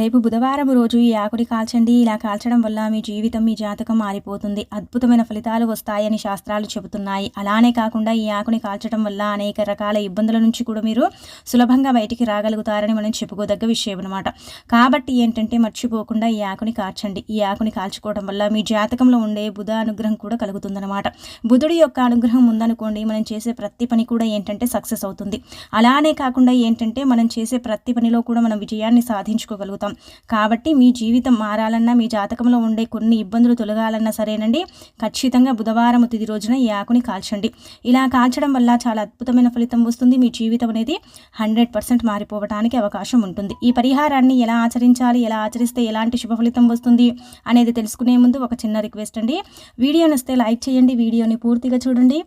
రేపు బుధవారం రోజు ఈ ఆకుని కాల్చండి. ఇలా కాల్చడం వల్ల మీ జీవితం మీ జాతకం మారిపోతుంది. అద్భుతమైన ఫలితాలు వస్తాయని శాస్త్రాలు చెబుతున్నాయి. అలానే కాకుండా ఈ ఆకుని కాల్చడం వల్ల అనేక రకాల ఇబ్బందుల నుంచి కూడా మీరు సులభంగా బయటికి రాగలుగుతారని మనం చెప్పుకోదగ్గ విషయం అనమాట కాబట్టి ఏంటంటే మర్చిపోకుండా ఈ ఆకుని కాల్చండి. ఈ ఆకుని కాల్చుకోవడం వల్ల మీ జాతకంలో ఉండే బుధ అనుగ్రహం కూడా కలుగుతుందన్నమాట. బుధుడి యొక్క అనుగ్రహం ఉందనుకోండి మనం చేసే ప్రతి పని కూడా ఏంటంటే సక్సెస్ అవుతుంది. అలానే కాకుండా ఏంటంటే మనం చేసే ప్రతి పనిలో కూడా మనం విజయాన్ని సాధించుకోగలుగుతాం. కాబట్టి మీ జీవితం మారాలన్నా మీ జాతకంలో ఉండే కొన్ని ఇబ్బందులు తొలగాలన్నా సరేనండి. ఖచ్చితంగా బుధవారం తిది రోజున ఈ ఆకుని కాల్చండి. ఇలా కాల్చడం వల్ల చాలా అద్భుతమైన ఫలితం వస్తుంది. మీ జీవితం అనేది హండ్రెడ్ పర్సెంట్ మారిపోవడానికి అవకాశం ఉంటుంది. ఈ పరిహారాన్ని ఎలా ఆచరించాలి ఎలా ఆచరిస్తే ఎలాంటి శుభ ఫలితం వస్తుంది అనేది తెలుసుకునే ముందు ఒక చిన్న రిక్వెస్ట్ అండి. వీడియో నస్తే లైక్ చేయండి. వీడియోని పూర్తిగా చూడండి.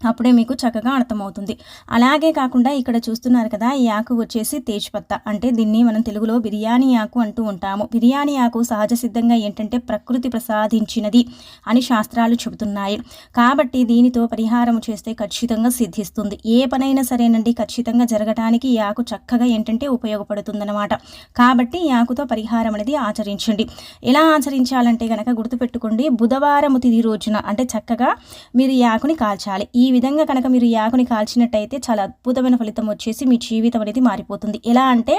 అప్పుడే మీకు చక్కగా అర్థమవుతుంది. అలాగే కాకుండా ఇక్కడ చూస్తున్నారు కదా ఈ ఆకు వచ్చేసి తేజ్పత్త. అంటే దీన్ని మనం తెలుగులో బిర్యానీ ఆకు అంటూ ఉంటాము. బిర్యానీ ఆకు సహజ సిద్ధంగా ఏంటంటే ప్రకృతి ప్రసాదించినది అని శాస్త్రాలు చెబుతున్నాయి. కాబట్టి దీనితో పరిహారం చేస్తే ఖచ్చితంగా సిద్ధిస్తుంది. ఏ పనైనా సరేనండి ఖచ్చితంగా జరగటానికి ఈ ఆకు చక్కగా ఏంటంటే ఉపయోగపడుతుందన్నమాట. కాబట్టి ఈ ఆకుతో పరిహారం అనేది ఆచరించండి. ఎలా ఆచరించాలంటే కనుక గుర్తుపెట్టుకోండి బుధవారం తిది రోజున అంటే చక్కగా మీరు ఈ ఆకుని కాల్చాలి. ఈ ఈ విధంగా కనుక మీరు ఈ ఆకుని కాల్చినట్టయితే చాలా అద్భుతమైన ఫలితం వచ్చేసి మీ జీవితం అనేది మారిపోతుంది. ఎలా అంటే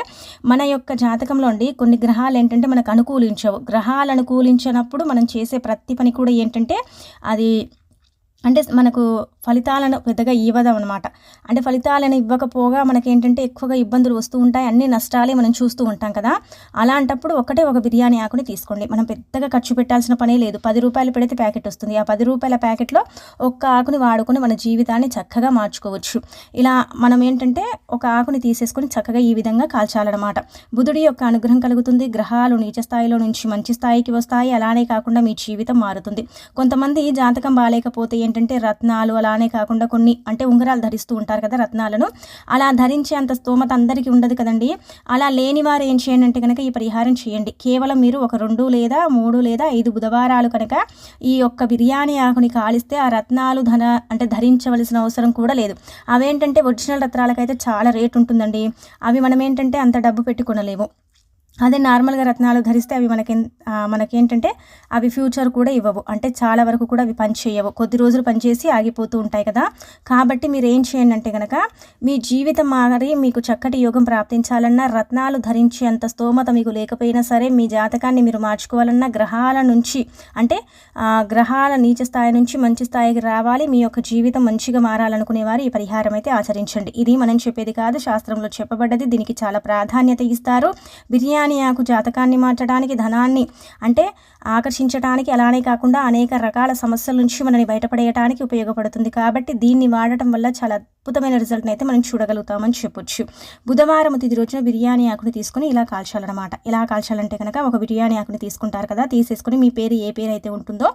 మన యొక్క జాతకంలో అండి కొన్ని గ్రహాలు ఏంటంటే మనకు అనుకూలించవు. గ్రహాలు అనుకూలించినప్పుడు మనం చేసే ప్రతి పని కూడా ఏంటంటే అది అంటే మనకు ఫలితాలను పెద్దగా ఇవ్వదాం అనమాట అంటే ఫలితాలను ఇవ్వకపోగా మనకేంటంటే ఎక్కువగా ఇబ్బందులు వస్తూ ఉంటాయి అన్ని నష్టాలే మనం చూస్తూ ఉంటాం కదా. అలాంటప్పుడు ఒకటే ఒక బిర్యానీ ఆకుని తీసుకోండి. మనం పెద్దగా ఖర్చు పెట్టాల్సిన పనే లేదు. పది రూపాయలు పెడితే ప్యాకెట్ వస్తుంది. ఆ పది రూపాయల ప్యాకెట్లో ఒక్క ఆకుని వాడుకొని మన జీవితాన్ని చక్కగా మార్చుకోవచ్చు. ఇలా మనం ఏంటంటే ఒక ఆకుని తీసేసుకొని చక్కగా ఈ విధంగా కాల్చాలన్నమాట. బుధుడి యొక్క అనుగ్రహం కలుగుతుంది. గ్రహాలు నీచ స్థాయిలో నుంచి మంచి స్థాయికి వస్తాయి. అలానే కాకుండా మీ జీవితం మారుతుంది. కొంతమంది జాతకం బాగాలేకపోతే ఏంటంటే రత్నాలు అలా అలానే కాకుండా కొన్ని అంటే ఉంగరాలు ధరిస్తూ ఉంటారు కదా రత్నాలను. అలా ధరించే అంత స్తోమత అందరికీ ఉండదు కదండి. అలా లేని వారు ఏం చేయండి అంటే కనుక ఈ పరిహారం చేయండి. కేవలం మీరు ఒక రెండు లేదా మూడు లేదా ఐదు బుధవారాలు కనుక ఈ యొక్క బిర్యానీ ఆకుని కాలిస్తే ఆ రత్నాలు ధన అంటే ధరించవలసిన అవసరం కూడా లేదు. అవేంటంటే ఒరిజినల్ రత్నాలకైతే చాలా రేటు ఉంటుందండి. అవి మనం ఏంటంటే అంత డబ్బు పెట్టుకొనలేము. అదే నార్మల్గా రత్నాలు ధరిస్తే అవి మనకి మనకేంటంటే అవి ఫ్యూచర్ కూడా ఇవ్వవు. అంటే చాలా వరకు కూడా అవి పనిచేయవు. కొద్ది రోజులు పనిచేసి ఆగిపోతూ ఉంటాయి కదా. కాబట్టి మీరు ఏం చేయండి అంటే కనుక మీ జీవితం మారి మీకు చక్కటి యోగం ప్రాప్తించాలన్నా రత్నాలు ధరించే అంత స్తోమత మీకు లేకపోయినా సరే మీ జాతకాన్ని మీరు మార్చుకోవాలన్నా గ్రహాల నుంచి అంటే గ్రహాల నీచ స్థాయి నుంచి మంచి స్థాయికి రావాలి. మీ యొక్క జీవితం మంచిగా మారాలనుకునే వారు ఈ పరిహారం అయితే ఆచరించండి. ఇది మనం చెప్పేది కాదు శాస్త్రంలో చెప్పబడ్డది. దీనికి చాలా ప్రాధాన్యత ఇస్తారు. బిర్యానీ బిర్యానీ ఆకు జాతకాన్ని మార్చడానికి ధనాన్ని అంటే ఆకర్షించడానికి అలానే కాకుండా అనేక రకాల సమస్యల నుంచి మనని బయటపడేయడానికి ఉపయోగపడుతుంది. కాబట్టి దీన్ని వాడటం వల్ల చాలా అద్భుతమైన రిజల్ట్ని అయితే మనం చూడగలుగుతామని చెప్పొచ్చు. బుధవారం తిది రోజున బిర్యానీ ఆకుని తీసుకొని ఇలా కాల్చాలన్నమాట. ఇలా కాల్చాలంటే కనుక ఒక బిర్యానీ ఆకుని తీసుకుంటారు కదా తీసేసుకుని మీ పేరు ఏ పేరు అయితే ఉంటుందో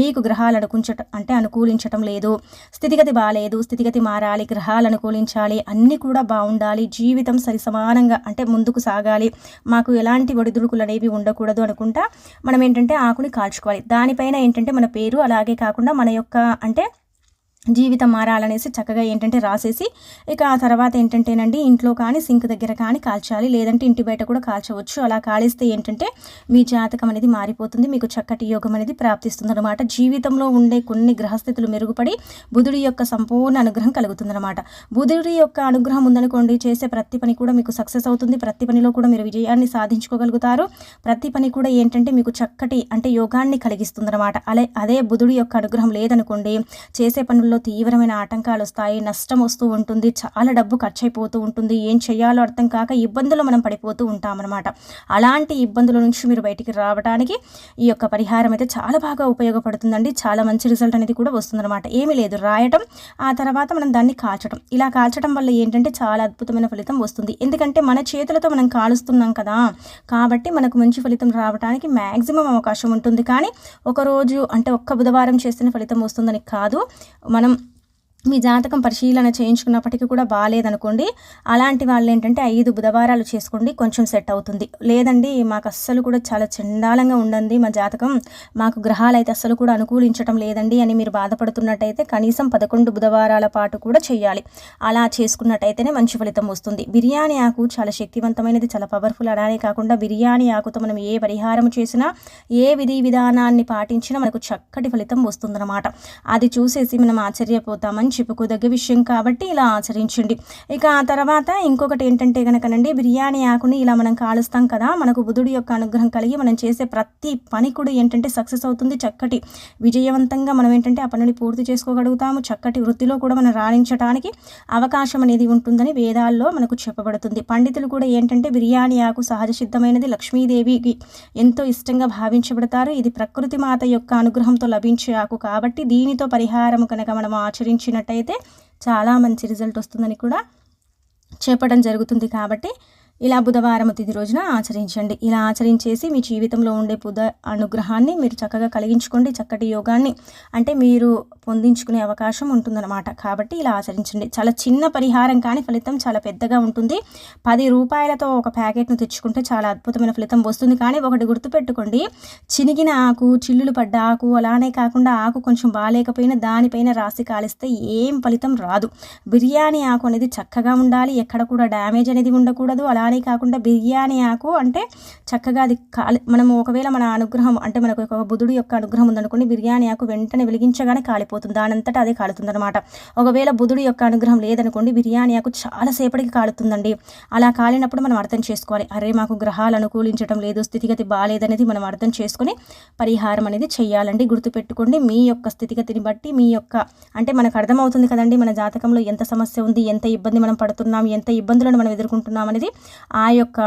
మీకు గ్రహాలు అనుకుంచటం అంటే అనుకూలించటం లేదు. స్థితిగతి బాగాలేదు స్థితిగతి మారాలి గ్రహాలు అనుకూలించాలి అన్నీ కూడా బాగుండాలి జీవితం సరి సమానంగా అంటే ముందుకు సాగాలి మాకు ఎలాంటి ఒడిదుడుకులు అనేవి ఉండకూడదు అనుకుంటా మనం ఏంటంటే ఆకుని కాల్చుకోవాలి. దానిపైన ఏంటంటే మన పేరు అలాగే కాకుండా మన యొక్క అంటే జీవితం మారాలనేసి చక్కగా ఏంటంటే రాసేసి ఇక ఆ తర్వాత ఏంటంటేనండి ఇంట్లో కానీ సింక్ దగ్గర కానీ కాల్చాలి. లేదంటే ఇంటి బయట కూడా కాల్చవచ్చు. అలా కాలిస్తే ఏంటంటే మీ జాతకం అనేది మారిపోతుంది. మీకు చక్కటి యోగం అనేది ప్రాప్తిస్తుంది అనమాట జీవితంలో ఉండే కొన్ని గ్రహస్థితులు మెరుగుపడి బుధుడి యొక్క సంపూర్ణ అనుగ్రహం కలుగుతుందన్నమాట. బుధుడి యొక్క అనుగ్రహం ఉందనుకోండి చేసే ప్రతి పని కూడా మీకు సక్సెస్ అవుతుంది. ప్రతి పనిలో కూడా మీరు విజయాన్ని సాధించుకోగలుగుతారు. ప్రతి పని కూడా ఏంటంటే మీకు చక్కటి అంటే యోగాన్ని కలిగిస్తుందన్నమాట. అలే అదే బుధుడి యొక్క అనుగ్రహం లేదనుకోండి చేసే పనుల్లో తీవ్రమైన ఆటంకాలు వస్తాయి నష్టం వస్తూ ఉంటుంది చాలా డబ్బు ఖర్చు అయిపోతూ ఉంటుంది ఏం చేయాలో అర్థం కాక ఇబ్బందులు మనం పడిపోతూ ఉంటామన్నమాట. అలాంటి ఇబ్బందుల నుంచి మీరు బయటికి రావడానికి ఈ యొక్క పరిహారం అయితే చాలా బాగా ఉపయోగపడుతుందండి. చాలా మంచి రిజల్ట్ అనేది కూడా వస్తుందన్నమాట. ఏమీ లేదు రాయటం ఆ తర్వాత మనం దాన్ని కాల్చడం ఇలా కాల్చడం వల్ల ఏంటంటే చాలా అద్భుతమైన ఫలితం వస్తుంది. ఎందుకంటే మన చేతులతో మనం కాలుస్తున్నాం కదా కాబట్టి మనకు మంచి ఫలితం రావడానికి మ్యాక్సిమం అవకాశం ఉంటుంది. కానీ ఒకరోజు అంటే ఒక్క బుధవారం చేస్తేనే ఫలితం వస్తుందని కాదు. మనం കാരണം మీ జాతకం పరిశీలన చేయించుకున్నప్పటికీ కూడా బాగాలేదనుకోండి అలాంటి వాళ్ళు ఏంటంటే ఐదు బుధవారాలు చేసుకోండి కొంచెం సెట్ అవుతుంది. లేదండి మాకు అస్సలు కూడా చాలా చండాలంగా ఉండండి మా జాతకం. మాకు గ్రహాలు అయితే అస్సలు కూడా అనుకూలించడం లేదండి అని మీరు బాధపడుతున్నట్టయితే కనీసం పదకొండు బుధవారాల పాటు కూడా చేయాలి. అలా చేసుకున్నట్టయితేనే మంచి ఫలితం వస్తుంది. బిర్యానీ ఆకు చాలా శక్తివంతమైనది చాలా పవర్ఫుల్. అలానే కాకుండా బిర్యానీ ఆకుతో మనం ఏ పరిహారం చేసినా ఏ విధి విధానాన్ని పాటించినా మనకు చక్కటి ఫలితం వస్తుందన్నమాట. అది చూసేసి మనం ఆశ్చర్యపోతామని చెప్పుకోదగ్గ విషయం కాబట్టి ఇలా ఆచరించండి. ఇక ఆ తర్వాత ఇంకొకటి ఏంటంటే కనుకనండి బిర్యానీ ఆకుని ఇలా మనం కాలుస్తాం కదా మనకు బుధుడి యొక్క అనుగ్రహం కలిగి మనం చేసే ప్రతి పని కూడా ఏంటంటే సక్సెస్ అవుతుంది. చక్కటి విజయవంతంగా మనం ఏంటంటే ఆ పనిని పూర్తి చేసుకోగలుగుతాము. చక్కటి వృత్తిలో కూడా మనం రాణించడానికి అవకాశం అనేది ఉంటుందని వేదాల్లో మనకు చెప్పబడుతుంది. పండితులు కూడా ఏంటంటే బిర్యానీ ఆకు సహజ సిద్ధమైనది. లక్ష్మీదేవికి ఎంతో ఇష్టంగా భావించబడతారు. ఇది ప్రకృతి మాత యొక్క అనుగ్రహంతో లభించే ఆకు కాబట్టి దీనితో పరిహారం కనుక మనం ఆచరించిన చేసినట్టయితే చాలా మంచి రిజల్ట్ వస్తుందని కూడా చెప్పడం జరుగుతుంది కాబట్టి ఇలా బుధవారం తిథి రోజున ఆచరించండి. ఇలా ఆచరించేసి మీ జీవితంలో ఉండే బుధ అనుగ్రహాన్ని మీరు చక్కగా కలిగించుకోండి. చక్కటి యోగాన్ని అంటే మీరు పొందించుకునే అవకాశం ఉంటుందన్నమాట. కాబట్టి ఇలా ఆచరించండి. చాలా చిన్న పరిహారం కానీ ఫలితం చాలా పెద్దగా ఉంటుంది. పది రూపాయలతో ఒక ప్యాకెట్ను తెచ్చుకుంటే చాలా అద్భుతమైన ఫలితం వస్తుంది. కానీ ఒకటి గుర్తుపెట్టుకోండి. చినిగిన ఆకు చిల్లులు పడ్డ ఆకు అలానే కాకుండా ఆకు కొంచెం బాగాలేకపోయినా దానిపైన రాసి కాలిస్తే ఏం ఫలితం రాదు. బిర్యానీ ఆకు అనేది చక్కగా ఉండాలి. ఎక్కడ కూడా డ్యామేజ్ అనేది ఉండకూడదు. అలా కానీ కాకుండా బిర్యానీ ఆకు అంటే చక్కగా అది కాలి మనము ఒకవేళ మన అనుగ్రహం అంటే మనకు ఒక బుధుడు యొక్క అనుగ్రహం ఉందనుకోండి బిర్యానీ ఆకు వెంటనే వెలిగించగానే కాలిపోతుంది. దానంతటా అదే కాలుతుంది అనమాట ఒకవేళ బుధుడు యొక్క అనుగ్రహం లేదనుకోండి బిర్యానీ ఆకు చాలాసేపటికి కాలుతుందండి. అలా కాలినప్పుడు మనం అర్థం చేసుకోవాలి. అరే మాకు గ్రహాలు అనుకూలించడం లేదు స్థితిగతి బాగాలేదనేది మనం అర్థం చేసుకుని పరిహారం అనేది చేయాలండి గుర్తుపెట్టుకోండి మీ యొక్క స్థితిగతిని బట్టి మీ యొక్క అంటే మనకు అర్థమవుతుంది కదండి మన జాతకంలో ఎంత సమస్య ఉంది ఎంత ఇబ్బంది మనం పడుతున్నాం ఎంత ఇబ్బందులను మనం ఎదుర్కొంటున్నాం అనేది ఆ యొక్క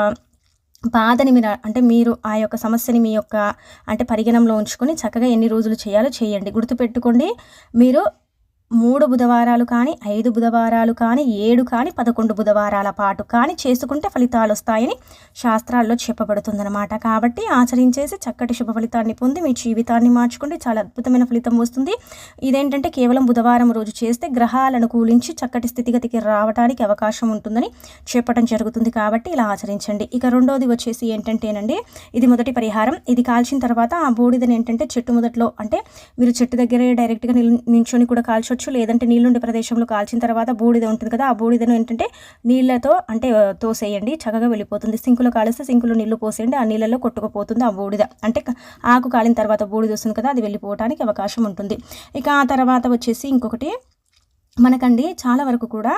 బాధని మీరు అంటే మీరు ఆ యొక్క సమస్యని మీ యొక్క అంటే పరిగణంలో ఉంచుకొని చక్కగా ఎన్ని రోజులు చేయాలో చేయండి. గుర్తుపెట్టుకోండి మీరు మూడు బుధవారాలు కానీ ఐదు బుధవారాలు కానీ ఏడు కానీ పదకొండు బుధవారాల పాటు కానీ చేసుకుంటే ఫలితాలు వస్తాయని శాస్త్రాల్లో చెప్పబడుతుందన్నమాట. కాబట్టి ఆచరించేసి చక్కటి శుభ ఫలితాన్ని పొంది మీ జీవితాన్ని మార్చుకుంటే చాలా అద్భుతమైన ఫలితం వస్తుంది. ఇదేంటంటే కేవలం బుధవారం రోజు చేస్తే గ్రహాలను కూలించి చక్కటి స్థితిగతికి రావడానికి అవకాశం ఉంటుందని చెప్పడం జరుగుతుంది. కాబట్టి ఇలా ఆచరించండి. ఇక రెండోది వచ్చేసి ఏంటంటేనండి ఇది మొదటి పరిహారం. ఇది కాల్చిన తర్వాత ఆ బూడిదని ఏంటంటే చెట్టు మొదట్లో అంటే మీరు చెట్టు దగ్గరే డైరెక్ట్గా నించొని కూడా కాల్చొచ్చు. కావచ్చు లేదంటే నీళ్ళుండే ప్రదేశంలో కాల్చిన తర్వాత బూడిద ఉంటుంది కదా ఆ బూడిదను ఏంటంటే నీళ్ళతో అంటే తోసేయండి చక్కగా వెళ్ళిపోతుంది. సింకులో కాలిస్తే సింకులో నీళ్ళు పోసేయండి ఆ నీళ్ళలో కొట్టుకుపోతుంది ఆ బూడిద. అంటే ఆకు కాలిన తర్వాత బూడిద వస్తుంది కదా అది వెళ్ళిపోవడానికి అవకాశం ఉంటుంది. ఇక ఆ తర్వాత వచ్చేసి ఇంకొకటి మనకండి చాలా వరకు కూడా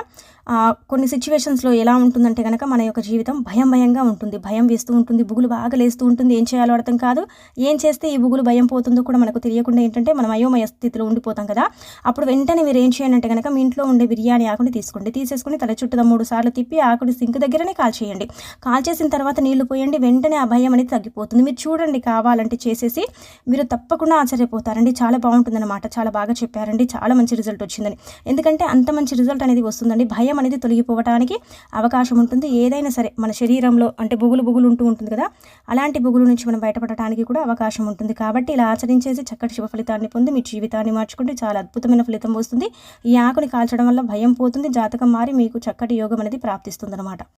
కొన్ని సిచ్యువేషన్స్లో ఎలా ఉంటుందంటే కనుక మన యొక్క జీవితం భయం భయంగా ఉంటుంది. భయం వేస్తూ ఉంటుంది బుగులు బాగా లేస్తూ ఉంటుంది. ఏం చేయాలో అర్థం కాదు. ఏం చేస్తే ఈ బుగులు భయం పోతుందో కూడా మనకు తెలియకుండా ఏంటంటే మనం అయోమయ స్థితిలో ఉండిపోతాం కదా. అప్పుడు వెంటనే మీరు ఏం చేయండి అంటే కనుక మీ ఇంట్లో ఉండే బిర్యానీ ఆకుని తీసుకోండి. తీసేసుకుని తల చుట్టూ మూడు సార్లు తిప్పి ఆకుని సింక్ దగ్గరనే కాల్ చేయండి. కాల్ చేసిన తర్వాత నీళ్ళు పోయండి. వెంటనే ఆ భయం అనేది తగ్గిపోతుంది. మీరు చూడండి కావాలంటే చేసేసి మీరు తప్పకుండా ఆశ్చర్యపోతారండి. చాలా బాగుంటుందన్నమాట. చాలా బాగా చెప్పారండి. చాలా మంచి రిజల్ట్ వచ్చిందని. ఎందుకంటే ఎందుకంటే అంత మంచి రిజల్ట్ అనేది వస్తుందండి. భయం భయం అనేది తొలగిపోవటానికి అవకాశం ఉంటుంది. ఏదైనా సరే మన శరీరంలో అంటే బుగులు బుగులు ఉంటూ ఉంటుంది కదా అలాంటి బుగులు నుంచి మనం బయటపడటానికి కూడా అవకాశం ఉంటుంది. కాబట్టి ఇలా ఆచరించేసి చక్కటి శుభ ఫలితాన్ని పొంది మీ జీవితాన్ని మార్చుకుంటే చాలా అద్భుతమైన ఫలితం వస్తుంది. ఈ ఆకుని కాల్చడం వల్ల భయం పోతుంది. జాతకం మారి మీకు చక్కటి యోగం అనేది ప్రాప్తిస్తుంది అనమాట